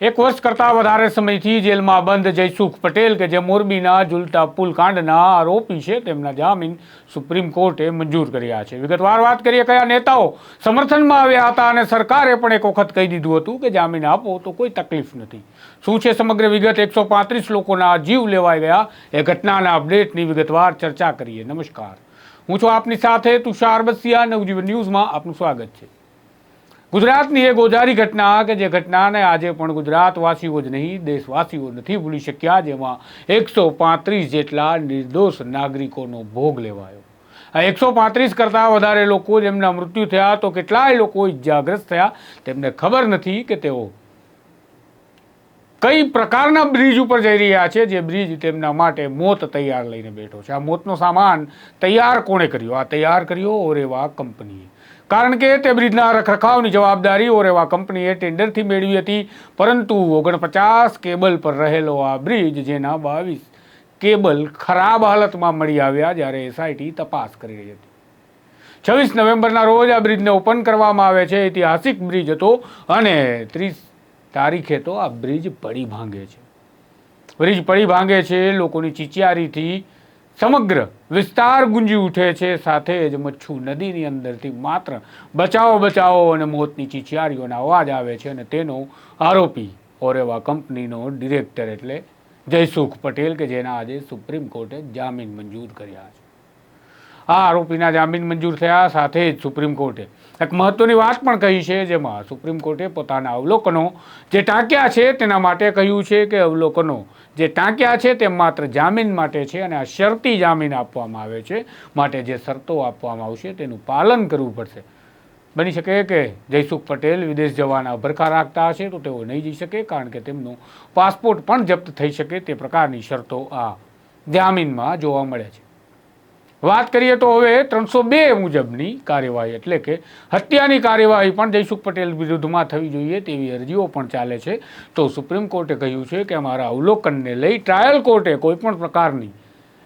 એક વર્ષ કરતાં વધારે સમયથી જેલમાં બંધ જયસુખ પટેલ કે જે મોરબીના ઝુલતા પુલ કાંડના આરોપી છે, તેમના જામીન સુપ્રીમ કોર્ટે મંજૂર કર્યા છે. વિગતવાર વાત કરીએ કયા નેતાઓ સમર્થનમાં આવ્યા હતા અને સરકારે પણ એક વખત કહી દીધું હતું કે જામીન આપો તો કોઈ તકલીફ નથી. શું છે સમગ્ર વિગત? એકસો પાંત્રીસ લોકોના જીવ લેવાઈ ગયા. એ ઘટનાના અપડેટની વિગતવાર ચર્ચા કરીએ. નમસ્કાર. હું છું આપની સાથે તુષાર બસિયા. નવજીવન ન્યૂઝમાં આપનું સ્વાગત છે. ગુજરાતની એ ગોજારી ઘટના કે જે ઘટનાને આજે પણ ગુજરાતવાસીઓ જ નહીં, દેશવાસીઓ નથી ભૂલી શક્યા, જેમાં એકસો પાંત્રીસ જેટલા નિર્દોષ નાગરિકોનો ભોગ લેવાયો. આ એકસો પાંત્રીસ કરતાં વધારે લોકો જેમના મૃત્યુ થયા, તો કેટલાય લોકો ઇજાગ્રસ્ત થયા, તેમને ખબર નથી કે તેઓ કઈ પ્રકારના બ્રિજ ઉપર જઈ રહ્યા છે, જે બ્રિજ તેમના માટે મોત તૈયાર લઈને બેઠો છે. આ મોતનો સામાન તૈયાર કોણે કર્યો? આ તૈયાર કર્યો ઓરેવા કંપનીએ. કારણ કે તે બ્રિજના રખરખાવની જવાબદારી ઓરેવા કંપનીએ ટેન્ડરથી મેળવી હતી, પરંતુ ઓગણપચાસ કેબલ પર રહેલો આ બ્રિજ, જેના બાવીસ કેબલ ખરાબ હાલતમાં મળી આવ્યા જ્યારે એસઆઈટી તપાસ કરી રહી હતી. છવ્વીસ નવેમ્બરના રોજ આ બ્રિજને ઓપન કરવામાં આવે છે. ઐતિહાસિક બ્રિજ હતો અને ત્રીસ તારીખે તો આ બ્રિજ પડી ભાંગે છે. બ્રિજ પડી ભાંગે છે, લોકોની ચીચિયારીથી સમગ્ર વિસ્તાર ગુંજી ઉઠે છે, સાથે જ મચ્છુ નદીની અંદરથી માત્ર બચાવો બચાવો અને મોતની ચીચિયારીઓના અવાજ આવે છે અને તેનો આરોપી ઓરેવા કંપનીનો ડિરેક્ટર એટલે જયસુખ પટેલ કે જેના આજે સુપ્રીમ કોર્ટે જામીન મંજૂર કર્યા છે. આ આરોપીના જામીન મંજૂર થયા સાથે જ સુપ્રીમ કોર્ટે એક મહત્વની વાત પણ કહી છે, જેમાં સુપ્રીમ કોર્ટે પોતાના અવલોકનો જે ટાંક્યા છે તેના માટે કહ્યું છે કે અવલોકનો જે ટાંક્યા છે તે માત્ર જામીન માટે છે અને આ શરતી જામીન આપવામાં આવે છે. માટે જે શરતો આપવામાં આવશે તેનું પાલન કરવું પડશે. બની શકે કે જયસુખ પટેલ વિદેશ જવાના ભરખા રાખતા હશે તો તેઓ નહીં જઈ શકે, કારણ કે તેમનો પાસપોર્ટ પણ જપ્ત થઈ શકે તે પ્રકારની શરતો આ જામીનમાં જોવા મળે છે. વાત કરીએ તો હવે ત્રણસો બે મુજબની કાર્યવાહી એટલે કે હત્યાની કાર્યવાહી પણ જયસુખ પટેલ વિરુદ્ધમાં થવી જોઈએ તેવી અરજીઓ પણ ચાલે છે. તો સુપ્રીમ કોર્ટે કહ્યું છે કે અમારા અવલોકનને લઈ ટ્રાયલ કોર્ટે કોઈપણ પ્રકારની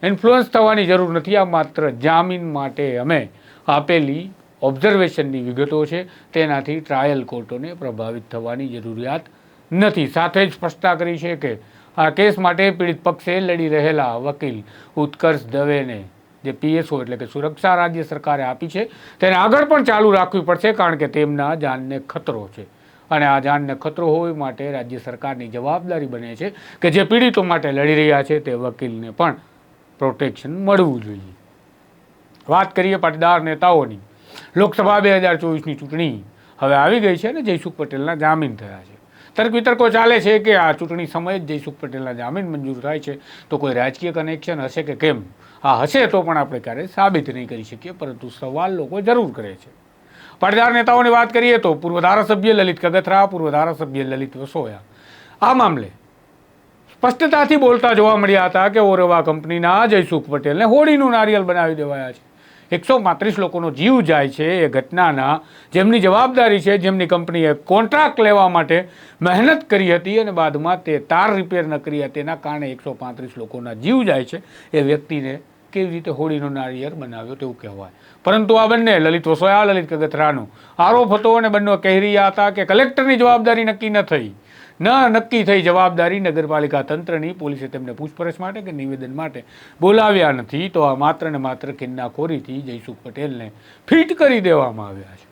ઇન્ફ્લુઅન્સ થવાની જરૂર નથી. આ માત્ર જામીન માટે અમે આપેલી ઓબ્ઝર્વેશનની વિગતો છે. તેનાથી ટ્રાયલ કોર્ટોને પ્રભાવિત થવાની જરૂરિયાત નથી. સાથે જ સ્પષ્ટતા કરી છે કે આ કેસ માટે પીડિત પક્ષે લડી રહેલા વકીલ ઉત્કર્ષ દવેને જે પીએસઓ એટલે કે સુરક્ષા રાજ્ય સરકારે આપી છે, તેને આગળ પણ ચાલુ રાખવી પડશે કારણ કે તેમના જાનને ખતરો છે. અને આ જાનને ખતરો હોય માટે રાજ્ય સરકારની જવાબદારી બને છે કે જે પીડિતો માટે લડી રહ્યા છે તે વકીલને પણ પ્રોટેક્શન મળવું જોઈએ. વાત કરીએ પાટીદાર નેતાઓની. લોકસભા બે હજાર ચોવીસની ચૂંટણી હવે આવી ગઈ છે અને જયસુખ પટેલના જામીન થયા છે. તર્ક વિતર્કો ચાલે છે કે આ ચૂંટણી સમયે જ જયસુખ પટેલના જામીન મંજૂર થાય છે. તો કોઈ રાજકીય કનેક્શન હશે કે કેમ? હા હશે તો પણ આપણે ક્યારેય સાબિત નહીં કરી શકીએ, પરંતુ સવાલ લોકો જરૂર કરે છે. પડદાર નેતાઓની વાત કરીએ તો પૂર્વ ધારાસભ્ય લલિત કગથરા, પૂર્વ ધારાસભ્ય લલિત વસોયા. આ મામલે સ્પષ્ટતાથી બોલતા જોવા મળ્યા હતા કે ઓરવા કંપનીના જયસુખ પટેલને હોળીનું નારિયેલ બનાવી દેવાયા છે. એકસો પાંત્રીસ લોકોનો જીવ જાય છે એ ઘટનાના જેમની જવાબદારી છે, જેમની કંપનીએ કોન્ટ્રાક્ટ લેવા માટે મહેનત કરી હતી અને બાદમાં તે તાર રિપેર ન કરી હતી. તેના કારણે એકસો પાંત્રીસ લોકોના જીવ જાય છે. એ વ્યક્તિને કેવી રીતે હોળીનો નારિયેળ બનાવ્યો તેવું કહેવાય. પરંતુ આ બંને, લલિત વસોયા, લલિત કગથરાનો, આરોપ હતો અને બંને કહેરી હતા કે કલેક્ટરની જવાબદારી નક્કી ન થઈ. ન, નક્કી થઈ જવાબદારી નગરપાલિકા તંત્રની. પોલીસે તેમને પૂછપરછ માટે કે નિવેદન માટે બોલાવ્યા નથી. તો આ માત્ર ને માત્ર કિન્નાખોરીથી જયસુખ પટેલને ફિટ કરી દેવામાં આવ્યા છે.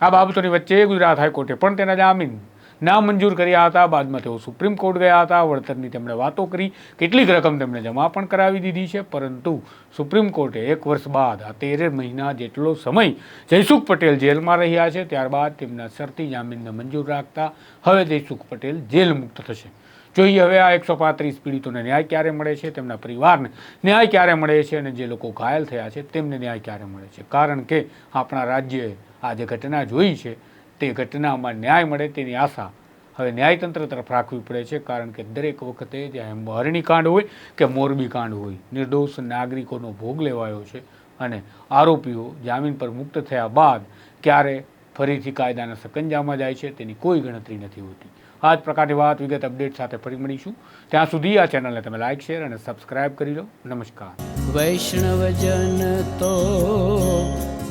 આ બાબતોની વચ્ચે ગુજરાત હાઈકોર્ટે પણ તેના જામીન ના મંજૂર કર્યા હતા, બાદમાં તેઓ સુપ્રીમ કોર્ટ ગયા હતા. વળતરની તેમણે વાતો કરી. કેટલીક રકમ તેમણે જમા પણ કરાવી દીધી છે, પરંતુ સુપ્રીમ કોર્ટે એક વર્ષ બાદ આ તેર મહિના જેટલો સમય જયસુખ પટેલ જેલમાં રહ્યા છે, ત્યારબાદ તેમના શરતી જામીનને મંજૂર રાખતા હવે જયસુખ પટેલ જેલ મુક્ત થશે. જોઈએ હવે આ એકસો પાંત્રીસ પીડિતોને ન્યાય ક્યારે મળે છે, તેમના પરિવારને ન્યાય ક્યારે મળે છે અને જે લોકો ઘાયલ થયા છે, તેમને ન્યાય ક્યારે મળે છે? કારણ કે આપણા રાજ્યએ આ જે ઘટના જોઈ છે તે ઘટનામાં ન્યાય મળે તેની આશા હવે ન્યાયતંત્ર તરફ રાખવી પડે છે, કારણ કે દરેક વખતે જ્યાં હરણી કાંડ હોય કે મોરબી કાંડ હોય, નિર્દોષ નાગરિકોનો ભોગ લેવાયો છે અને આરોપીઓ જામીન પર મુક્ત થયા બાદ ક્યારે ફરીથી કાયદાના સકંજામાં જાય છે તેની કોઈ ગણતરી નથી હોતી. આ જ પ્રકારની વાત વિગત અપડેટ સાથે ફરી મળીશું. ત્યાં સુધી આ ચેનલને તમે લાઇક શેર અને સબસ્ક્રાઇબ કરી લો. નમસ્કાર. વૈષ્ણવજન તો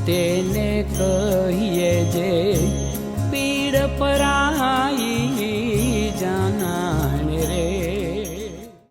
તેને કહીએ જે પીડ પરાઈ